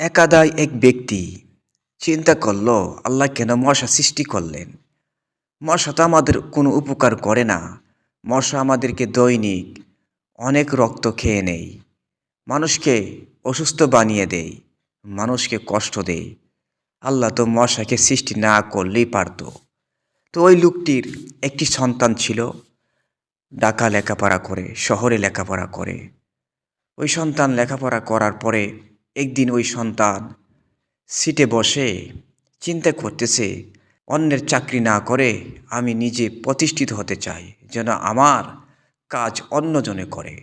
একাদায় এক ব্যক্তি চিন্তা করল, আল্লাহ কেন মশা সৃষ্টি করলেন? মশা তো আমাদের কোনো উপকার করে না। মশা আমাদেরকে দৈনিক অনেক রক্ত খেয়ে নেই মানুষকে অসুস্থ বানিয়ে দেয়, মানুষকে কষ্ট দেয়। আল্লাহ তো মশাকে সৃষ্টি না করলেই পারত। তো ওই লোকটির একটি সন্তান ছিল, ঢাকা লেখাপড়া করে, শহরে লেখাপড়া করে। ওই সন্তান লেখাপড়া করার পরে একদিন ওই সন্তান সিটে বসে চিন্তা করতেছে, অন্যের চাকরি না করে আমি নিজে প্রতিষ্ঠিত হতে চাই, যেন আমার কাজ অন্যজনে করে।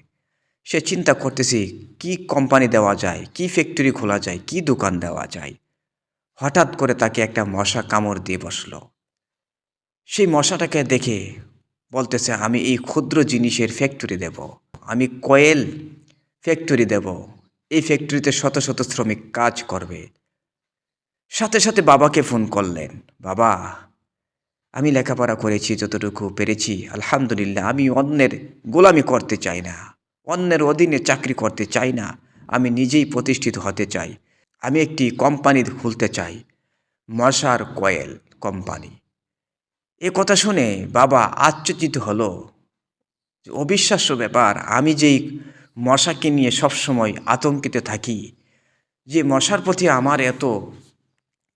সে চিন্তা করতেছে, কি কোম্পানি দেওয়া যায়, কি ফ্যাক্টরি খোলা যায়, কি দোকান দেওয়া যায়? হঠাৎ করে তাকে একটা মশা কামড় দিয়ে বসল। সেই মশাটাকে দেখে বলতেছে, আমি এই ক্ষুদ্র জিনিসের ফ্যাক্টরি দেব, আমি কয়েল ফ্যাক্টরি দেব এই ফ্যাক্টরিতে শত শত শ্রমিক কাজ করবে। সাথে সাথে বাবাকে ফোন করলেন। বাবা, আমি লেখাপড়া করেছি, যতটুকু পেরেছি, আলহামদুলিল্লাহ, আমি অন্যের গোলামি করতে চাই না, অন্যের অধীনে চাকরি করতে চাই না, আমি নিজেই প্রতিষ্ঠিত হতে চাই, আমি একটি কোম্পানি খুলতে চাই, মশার কয়েল কোম্পানি। এ কথা শুনে বাবা আশ্চর্যিত হলো। অবিশ্বাস্য ব্যাপার, আমি যেই মশাকে নিয়ে সবসময় আতঙ্কিত থাকি। যে মশার প্রতি আমার এত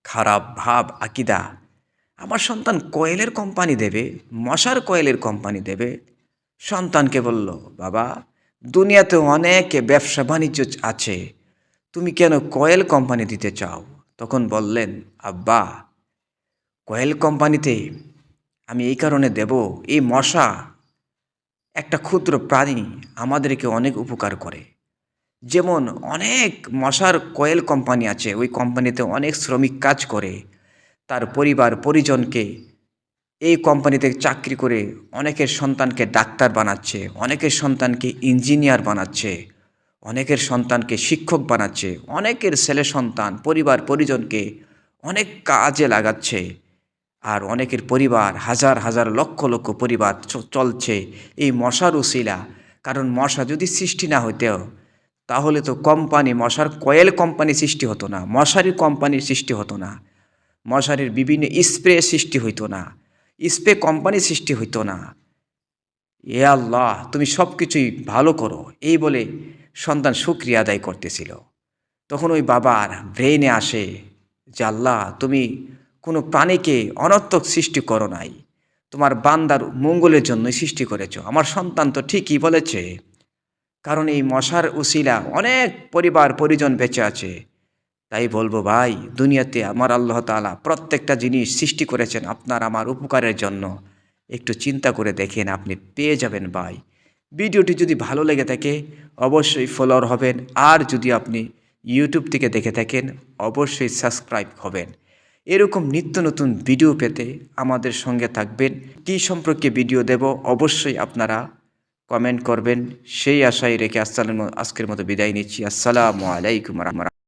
খারাপ ভাব, আকিদা, আমার সন্তান কয়েলের কোম্পানি দেবে, মশার কয়েলের কোম্পানি দেবে। সন্তানকে বলল, বাবা, দুনিয়াতে অনেক ব্যবসা বাণিজ্য আছে, তুমি কেন কয়েল কোম্পানি দিতে চাও? তখন বললেন, আব্বা, কয়েল কোম্পানিতে আমি এই কারণে দেব, এই মশা একটা ক্ষুদ্র প্রাণী আমাদেরকে অনেক উপকার করে। যেমন অনেক মশার কয়েল কোম্পানি আছে, ওই কোম্পানিতে অনেক শ্রমিক কাজ করে। তার পরিবার, পরিজনকে এই কোম্পানিতে চাকরি করে অনেকের সন্তানকে ডাক্তার বানাচ্ছে, অনেকের সন্তানকে ইঞ্জিনিয়ার বানাচ্ছে, অনেকের সন্তানকে শিক্ষক বানাচ্ছে, অনেকের ছেলে সন্তান, পরিবার, পরিজনকে অনেক কাজে লাগাচ্ছে। আর অনেকের পরিবার, হাজার হাজার, লক্ষ লক্ষ পরিবার চলছে এই মশার উশিলা কারণ মশা যদি সৃষ্টি না হইতেও, তাহলে তো কোম্পানি, মশার কয়েল কোম্পানি সৃষ্টি হতো না, মশারি কোম্পানির সৃষ্টি হতো না। মশারির বিভিন্ন স্প্রে সৃষ্টি হইতো না, স্প্রে কোম্পানি সৃষ্টি হইতো না। এ আল্লাহ, তুমি সব কিছুই ভালো করো, এই বলে সন্তান সুক্রিয়া আদায় করতেছিল। তখন ওই বাবার ব্রেনে আসে যে, আল্লাহ, তুমি কোনো প্রাণীকে অনর্থক সৃষ্টি করো নাই। তোমার বান্দার মঙ্গলের জন্যই সৃষ্টি করেছ। আমার সন্তান তো ঠিকই বলেছে, কারণ এই মশার উশিলা অনেক পরিবার পরিজন বেঁচে আছে। তাই বলব ভাই, দুনিয়াতে আমার আল্লাহ তাআলা প্রত্যেকটা জিনিস সৃষ্টি করেছেন আপনার আমার উপকারের জন্য। একটু চিন্তা করে দেখেন, আপনি পেয়ে যাবেন ভাই। ভিডিওটি যদি ভালো লেগে থাকে, অবশ্যই ফলোয়ার হবেন। আর যদি আপনি ইউটিউব থেকে দেখে থাকেন, অবশ্যই সাবস্ক্রাইব হবেন। এরকম নিত্য নতুন ভিডিও পেতে আমাদের সঙ্গে থাকবেন। কি সম্পর্কে ভিডিও দেব অবশ্যই আপনারা কমেন্ট করবেন। সেই আশায় রেখে আসসালাম আজকের মতো বিদায় নিচ্ছি। আসসালামু আলাইকুম রহমতুল্লাহ।